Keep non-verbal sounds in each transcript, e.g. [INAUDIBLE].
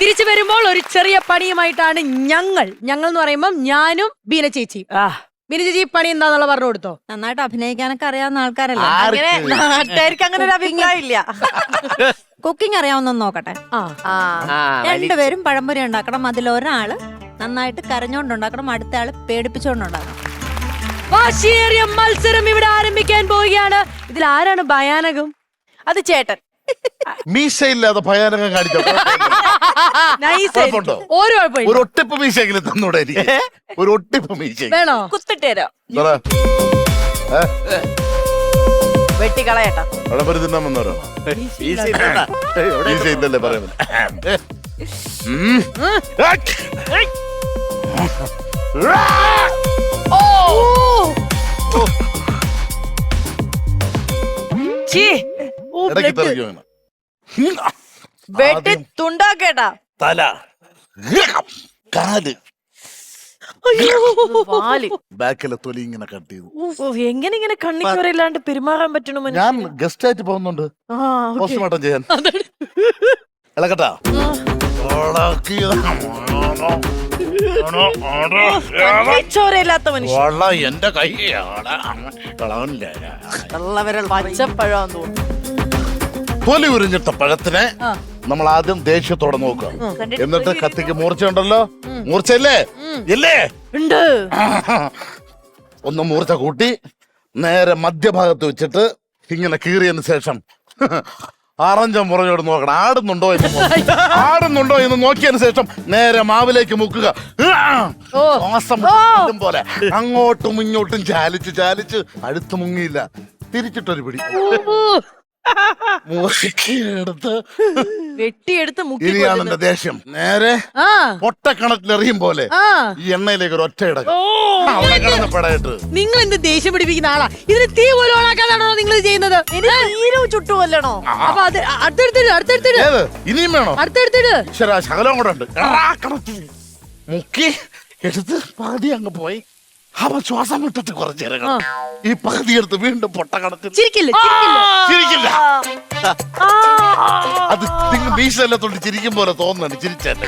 തിരിച്ചു വരുമ്പോൾ ഒരു ചെറിയ പണിയുമായിട്ടാണ് ഞങ്ങൾ. ഞങ്ങൾ എന്ന് പറയുമ്പോൾ ഞാനും ബീന ചേച്ചി ആ. ബീന ചേച്ചി പണി എന്താന്നുള്ള പറഞ്ഞു കൊടുത്തോ? നന്നായിട്ട് അഭിനയിക്കാനൊക്കെ അറിയാവുന്ന ആൾക്കാരല്ലേ? അങ്ങനെ നാട്ടുകാർക്ക് അങ്ങനെ ഒരു അഭിപ്രായം ഇല്ല കുക്കിംഗ് അറിയാവുന്ന നോക്കട്ടെ. ആ. ആ. ആ രണ്ടുപേരും പഴംപൊരി ഉണ്ടാക്കണം. അതിൽ ഒരാൾ നന്നായിട്ട് കരഞ്ഞോണ്ടുണ്ടാക്കണം അടുത്ത ആൾ പേടിപ്പിച്ചോണ്ടുണ്ടാക്കണം വാശിയേറിയ മത്സരം ഇവിടെ ആരംഭിക്കാൻ പോവുകയാണ്. ഇതിൽ ആരാണ് ഭയാനകം? അത് ചേട്ടൻ. മീശയില്ലാതെ ഭയാനകം കാണിച്ചോ? [LAUGHS] നൈസ്. കുഴപ്പമുണ്ടോ? ഒരു കുഴപ്പമില്ല. ഒരു ഒട്ടിപ്പ് മീശയെങ്കിലും തന്നൂടെ എനിക്ക് ഒരു ഒട്ടിപ്പ് മീശ വേണോ? കുത്തിട്ട് തരാം. പറ. ഏ? വെട്ടിക്കളയട്ടാ. അവിടെ പരി തിന്നാൻ വന്നവരാണോ? മീശയില്ലല്ലേ പറയുന്നത് ഉം. ചീ ഇടയ്ക്ക് തെറിക്കും അങ്ങനെ. വെട്ടി ആദ്യം തുണ്ടാക്കേട്ടാ. തല. കാൽ. വാലി. ബാക്കിലെ തൊലി ഇങ്ങനെ കട്ട് ചെയ്തു. ഓ, എങ്ങനെ ഇങ്ങനെ കണ്ണിക്കുറയില്ലാണ്ട് പെരുമാറാൻ പറ്റണു മനുഷ്യൻ? ഞാൻ ഗസ്റ്റ് ആയിട്ട് പോകുന്നുണ്ട്. ആ. പോസ്റ്റ്മോർട്ടം ചെയ്യാൻ. ഇളക്കട്ടാ. കണ്ണിച്ചോരയില്ലാത്ത മനുഷ്യൻ എന്റെ കൈ പച്ചപ്പഴാന്ന് തോന്നുന്നു. തൊലി ഉരിഞ്ഞിട്ട പഴത്തിനെ നമ്മൾ ആദ്യം ദേഷ്യത്തോടെ നോക്കുക. എന്നിട്ട് കത്തിക്ക് മൂർച്ചയുണ്ടല്ലോ? മൂർച്ചയില്ലേ? ഇല്ലേ? [LAUGHS] ഒന്ന് മൂർച്ച കൂട്ടി നേരെ മധ്യഭാഗത്ത് വെച്ചിട്ട് ഇങ്ങനെ കീറിയതിന് ശേഷം [LAUGHS] ആറഞ്ചം പുറഞ്ഞോട് നോക്കണം. ആടുന്നുണ്ടോ എന്ന്. ആടുന്നുണ്ടോ എന്ന് നോക്കിയതിന് ശേഷം നേരെ മാവിലേക്ക് മുക്കുക. ശ്വാസം പോലെ. അങ്ങോട്ടും ഇങ്ങോട്ടും ചാലിച്ച് ചാലിച്ച് അടുത്ത് മുങ്ങിയില്ല. തിരിച്ചിട്ടൊരു പിടി. മുറുക്കിയെടുത്ത് വെട്ടിയെടുത്ത് മുക്കി ഇനിയാണ് എന്റെ ദേഷ്യം. നേരെ ആ. പൊട്ടക്കണത്തിലെറിയും പോലെ ആ. ഈ എണ്ണയിലേക്ക് ഒരു ഒറ്റ ഇടകം അവിടെ കിടന്ന് പെടയിട്ട്. നിങ്ങൾ എന്ത് ദേഷ്യം പിടിപ്പിക്കുന്ന ആളാ? ഇതിന് തീ പോലും ഓണാക്കാതാണോ നിങ്ങൾ ചെയ്യുന്നത്? തീരെ ചുട്ടു കൊല്ലണോ? അപ്പൊ അത് അടുത്തെടുത്തിട്ട് അടുത്തെടുത്തിട് ഏത്? ഇനിയും വേണോ? അടുത്തെടുത്തിട്ട് ഈശ്വരാ ശകലം കൂടെ ഉണ്ട്. എടാ, കണക്ക്. മുക്കി എടുത്ത് പകുതി അങ്ങ് പോയി. അവൻ ശ്വാസം വിട്ടിട്ട് കുറച്ചിറങ്ങണം ഈ പകുതി എടുത്ത് വീണ്ടും പൊട്ടക്കണത്തിൽ ചിരിക്കില്ല ചിരിക്കില്ല. ചിരിക്കില്ല. അത് നിങ്ങൾ ബീച്ചെല്ലാത്തോണ്ട് ചിരിക്കും പോലെ തോന്നുന്നുണ്ട് ചിരിച്ചേട്ടെ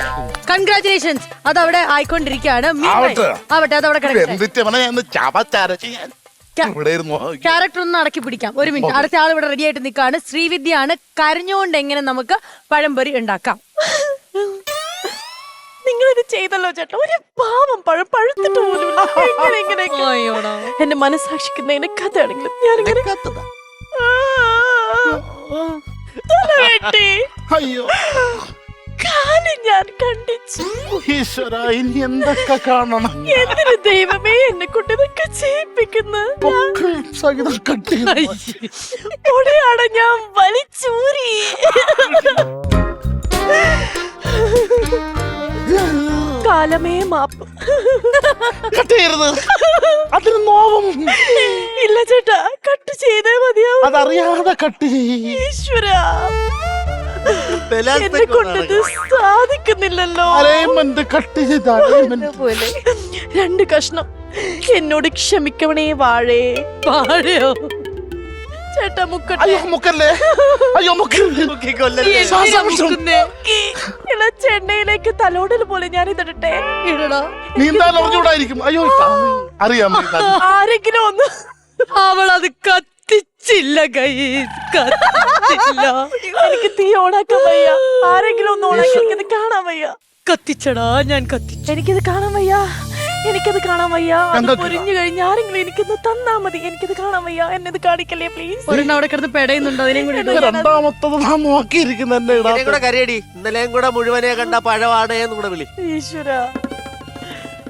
കൺഗ്രാചുലേഷൻസ് അത് അവിടെ ആയിക്കൊണ്ടിരിക്കുകയാണ് ആവട്ടെ. ആവട്ടെ അത് അവിടെ കിടക്കട്ടെ എന്തിട്ട് അവനെ? ഞാൻ ചവച്ചാരച്ച് ഞാൻ ക- ഇവിടെ ഇരുന്നു ക്യാരക്ടർ ഒന്ന് അടക്കി പിടിക്കാം. ഒരു മിനിറ്റ്. അടുത്ത ആൾ ഇവിടെ റെഡി ആയിട്ട് നിൽക്കുകയാണ്. ശ്രീവിദ്യയാണ് കരഞ്ഞുകൊണ്ട് എങ്ങനെ നമുക്ക് പഴംപൊരി ഉണ്ടാക്കാം? നിങ്ങൾ ഇത് ചെയ്തല്ലോ ചേട്ടാ. ഒരു പാവം പഴം പഴുത്തിട്ട് പോലും. എങ്ങനെ ഇങ്ങനെയൊക്കെ? എന്റെ കഥയാണെങ്കിലും ഞാനിങ്ങനെ വെട്ടി. അയ്യോ. കാൽ ഞാൻ കണ്ടിച്ചു. ഈശ്വര ഇനി എന്തൊക്കെ കാണണം? എന്തിനു ദൈവമേ എന്നെ കൊണ്ട് ഇതൊക്കെ ചെയ്യിപ്പിക്കുന്നു? ഞാൻ വലിച്ചൂരി. കാലമേ മാപ്പ്. കട്ട് ചെയ്യരുത് അതിന് നോവും. ഇല്ല ചേട്ടാ കട്ട് ചെയ്തേ മതിയാവും. അതറിയാതെ കട്ട് ഈശ്വര. എന്നെ കൊണ്ടത് സാധിക്കുന്നില്ലല്ലോ. അലൈൻമെന്റ് കട്ട് ചെയ്ത് അലൈൻമെന്റ്. പോലെ രണ്ട് കഷ്ണം എന്നോട് ക്ഷമിക്കണേ വാഴേ. വാഴയോ? ചേട്ടാ മുക്കട്ടെ. അയ്യോ മുക്കല്ലേ? അയ്യോ മുക്കല്ലേ? ശ്വാസം. ഇള ചെന്നൈയിലേക്ക് തലോടൽ പോലെ ഞാൻ ഇതിടട്ടെ? ഇടടാ നീന്താൻ അറിഞ്ഞൂടായിരിക്കും അയ്യോ അറിയാം നീന്താൻ. ആരെങ്കിലും ഒന്ന് അവൾ അത് കത്തിച്ചില്ല കൈ കത്തിച്ചില്ല. എനിക്ക് തീ ഓണാക്കാൻ വയ്യ. ആരെങ്കിലും ഒന്ന് ഓണാക്കി എനിക്കത് കാണാൻ വയ്യ. കത്തിച്ചടാ ഞാൻ കത്തിച്ചു. എനിക്കത് കാണാൻ വയ്യ. എനിക്കത് കാണാൻ വയ്യ. അത് പൊരിഞ്ഞു കഴിഞ്ഞ ആരെങ്കിലും എനിക്കൊന്ന് തന്നാ മതി. എനിക്കത് കാണാൻ വയ്യ. എന്നെ ഇത് കാണിക്കല്ലേ പ്ലീസ് ഒരെണ്ണം അവിടെ കിടന്ന് പെടയുന്നുണ്ടോ. അതിനെയും കൂടി ഇടുക. രണ്ടാമത്തത് നാം നോക്കിയിരിക്കുന്ന എന്നെ ഇടാ ഇതിനെയും കൂടെ കരയടി. ഇന്നലെയും കൂടെ മുഴുവനെ കണ്ട പഴമാണ് എന്ന് കൂടെ വിളി. ഈശ്വര.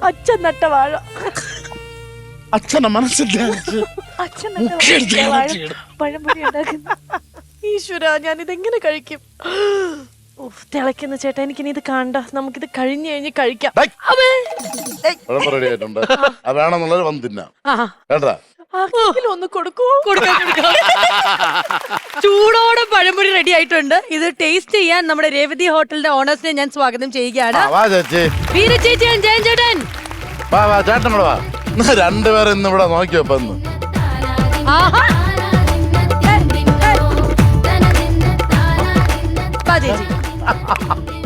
അച്ഛൻ നട്ട വാഴ. അച്ഛനെ മനസ്സില്ല അച്ഛൻ നട്ട മുക്കിയെടുത്ത് വാഴ കളച്ചിടും. പഴംപൊരി ഉണ്ടാക്കുന്നു. ഈശ്വര ഞാൻ ഇതെങ്ങനെ കഴിക്കും? ഉഫ്, തിളയ്ക്കുന്ന ചേട്ടാ എനിക്കിനി ഇത് കാണണ്ട. നമുക്കിത് കഴിഞ്ഞു കഴിഞ്ഞ് കഴിക്കാം. കുഴപ്പം റെഡി ആയിട്ടുണ്ട്. അത് വേണമെന്നുള്ളത് വന്ന് തിന്നാം. ആ. കേട്ടാ? ആർക്കെങ്കിലും ഒന്ന് കൊടുക്കൂ. കൊടുക്കാം കൊടുക്കാം. [LAUGHS] ചൂടോടെ പഴംപൊരി റെഡി ആയിട്ടുണ്ട്. ഇത് ടേസ്റ്റ് ചെയ്യാൻ നമ്മുടെ രേവതി ഹോട്ടലിന്റെ ഓണേഴ്സിനെ ഞാൻ സ്വാഗതം ചെയ്യുകയാണ്. വാ ചേച്ചി. വീര ജയൻ ചേട്ടൻ. വാ വാ ചേട്ടൻ ഇവിടെ വാ രണ്ടുപേരും ഇന്ന് ഇവിടെ നോക്കി ആഹാ.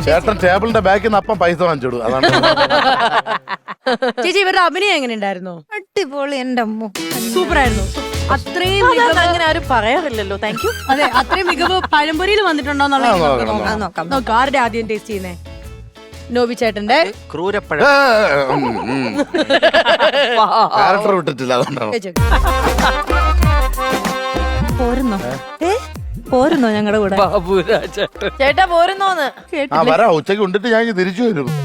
ചേട്ടൻ ടേബിളിന്റെ ബാക്കിൽ നിന്ന് അപ്പം പൈസ വാങ്ങിച്ചു അതാണ്. ചേച്ചി ഇവരുടെ അഭിനയം എങ്ങനെ ഉണ്ടായിരുന്നു അടിപൊളി എന്റെ അമ്മ. സൂപ്പർ ആയിരുന്നു അത്രയും മികവ് അങ്ങനെ ആരും പറയാറില്ലല്ലോ. താങ്ക് യു അതെ അത്രയും മികവ് പഴംപൊരിയിൽ വന്നിട്ടുണ്ടോ എന്നുള്ളത് നോക്കാം നോക്കാം. ആരുടെ ആദ്യം ടേസ്റ്റ് ചെയ്യുന്നേ? നോബി ചേട്ടന്റെ? ക്രൂരപ്പഴം. ക്യാരക്ടർ [LAUGHS] വിട്ടിട്ടില്ല അതുകൊണ്ടാണ്. പോരുന്നോ ഞങ്ങളുടെ കൂടെ? ചേട്ടാ പോരുന്നോന്ന്. ആ വരാ. ഉച്ചയ്ക്ക് ഉണ്ടിട്ട് ഞാൻ ഇങ്ങ് തിരിച്ചു വരും. [LAUGHS]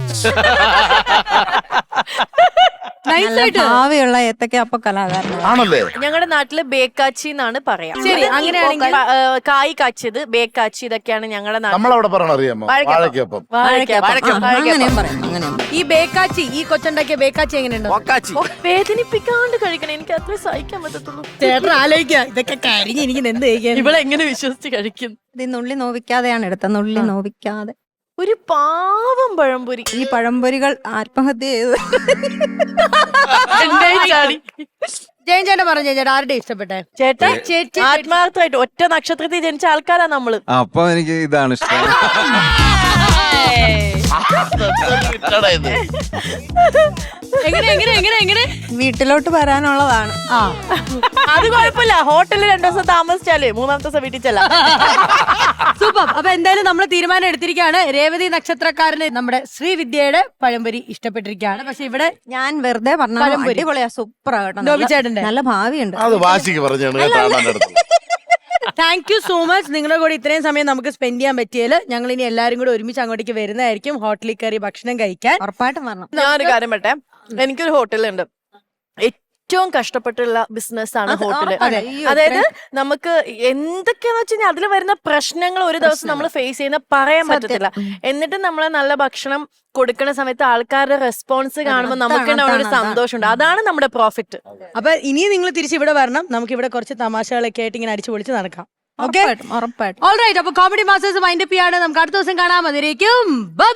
ഭാവിയുള്ള ഏത്തക്ക അപ്പൊ കലാകാരനാണല്ലേ ആണല്ലേ? ഞങ്ങളുടെ നാട്ടിൽ ബേക്കാച്ചി എന്നാണ് പറയാം. ശരി, അങ്ങനെയാണെങ്കിൽ- കായ് കാച്ചിയത് ബേക്കാച്ചി ഇതൊക്കെയാണ് ഞങ്ങളുടെ നാട്ടിൽ നമ്മളവിടെ പറയണ അറിയാമോ? വാഴയ്ക്കപ്പം. വാഴയ്ക്കപ്പം വാഴയ്ക്കപ്പം. വാഴയ്ക്കപ്പം. ആ, ആ, വാഴയ്ക്കപ്പം. അങ്ങനെയും പറയാം അങ്ങനെയും പറയാം. ഈ ബേക്കാച്ചി ഈ കൊച്ചുണ്ടാക്കിയ ബേക്കാച്ചി എങ്ങനെയുണ്ട്? ഒക്കാച്ചി ഓ, വേദനിപ്പിക്കാണ്ട് കഴിക്കണം. എനിക്ക് അത്രേ സഹിക്കാൻ പറ്റത്തുള്ളൂ. ചേട്ടൻ ആലോചിക്കുക ഇതൊക്കെ കരിഞ്ഞ് എനിക്ക് എന്ത് കഴിക്കാൻ? ഇവളെ എങ്ങനെ വിശ്വസിച്ച് കഴിക്കും? ഇത് ഈ നുള്ളി നോവിക്കാതെയാണ് എടുത്തത്. നുള്ളി നോവിക്കാതെ. ഒരു പാവം പഴംപൊരി. ഈ പഴംപൊരികൾ ആത്മഹത്യ ചെയ്ത്. ജയൻ ചേട്ടൻ പറഞ്ഞു ചേട്ടാ ആരുടെ ഇഷ്ടപ്പെട്ടെ? ചേട്ടാ ചേച്ചി ആത്മാർത്ഥമായിട്ട് ഒറ്റ നക്ഷത്രത്തിൽ ജനിച്ച ആൾക്കാരാ നമ്മൾ. അപ്പൊ എനിക്ക് ഇതാണ് ഇഷ്ടം. ഇട്ടടാ ഇത്. എങ്ങനെ എങ്ങനെ എങ്ങനെ എങ്ങനെ? വീട്ടിലോട്ട് വരാനുള്ളതാണ്. ആ. അത് കുഴപ്പമില്ല. ഹോട്ടലിൽ രണ്ടു ദിവസം താമസിച്ചാലേ മൂന്നാമത്തെ ദിവസം വീട്ടിൽ ചെല്ലാം. സൂപ്പർ അപ്പൊ എന്തായാലും നമ്മൾ തീരുമാനം എടുത്തിരിക്കുകയാണ്. രേവതി നക്ഷത്രക്കാരന് നമ്മുടെ ശ്രീവിദ്യയുടെ പഴംപൊരി ഇഷ്ടപ്പെട്ടിരിക്കുകയാണ്. പക്ഷെ ഇവിടെ ഞാൻ വെറുതെ പറഞ്ഞു പഴംപൊരി. അടിപൊളിയാ സൂപ്പർ ആകട്ടെ നോബിച്ചേട്ടന്റെ. നല്ല ഭാവിയുണ്ട്. അത് വാശിക്ക് പറഞ്ഞാണ് കേട്ടോ അണ്ണന്റെ അടുത്ത് താങ്ക് യു സോ മച്ച് നിങ്ങളുടെ കൂടെ ഇത്രയും സമയം നമുക്ക് സ്പെൻഡ് ചെയ്യാൻ പറ്റിയാൽ ഞങ്ങൾ ഇനി എല്ലാവരും കൂടെ ഒരുമിച്ച് അങ്ങോട്ടേക്ക് വരുന്നതായിരിക്കും. ഹോട്ടലിൽ കയറി ഭക്ഷണം കഴിക്കാൻ. ഉറപ്പായിട്ടും വരണം. ഞാനൊരു കാര്യം പറ്റേ എനിക്കൊരു ഹോട്ടലുണ്ട് ഏറ്റവും കഷ്ടപ്പെട്ടുള്ള ബിസിനസ് ആണ്. അയ്യോ, അതായത് നമുക്ക് എന്തൊക്കെയാന്ന് വെച്ച് കഴിഞ്ഞാൽ അതിൽ വരുന്ന പ്രശ്നങ്ങൾ ഒരു ദിവസം നമ്മൾ ഫേസ് ചെയ്യുന്ന പറയാൻ പറ്റത്തില്ല. എന്നിട്ട് നമ്മൾ നല്ല ഭക്ഷണം കൊടുക്കുന്ന സമയത്ത് ആൾക്കാരുടെ റെസ്പോൺസ് കാണുമ്പോൾ നമുക്ക് ഒരു. സന്തോഷമുണ്ട്. അതാണ് നമ്മുടെ പ്രോഫിറ്റ് അപ്പൊ ഇനി നിങ്ങൾ തിരിച്ച് ഇവിടെ വരണം. നമുക്ക് ഇവിടെ കുറച്ച് തമാശകളൊക്കെ ആയിട്ട് ഇങ്ങനെ അടിച്ചു പൊളിച്ച് നടക്കാം. ഓക്കെ ഉറപ്പായിട്ടും അപ്പൊ കോമഡി മാസ്റ്റേഴ്സ് വൈൻഡപ്പ് ചെയ്യാണ്. നമുക്ക് അടുത്ത ദിവസം കാണാൻ മതിയായിരിക്കും ബൈ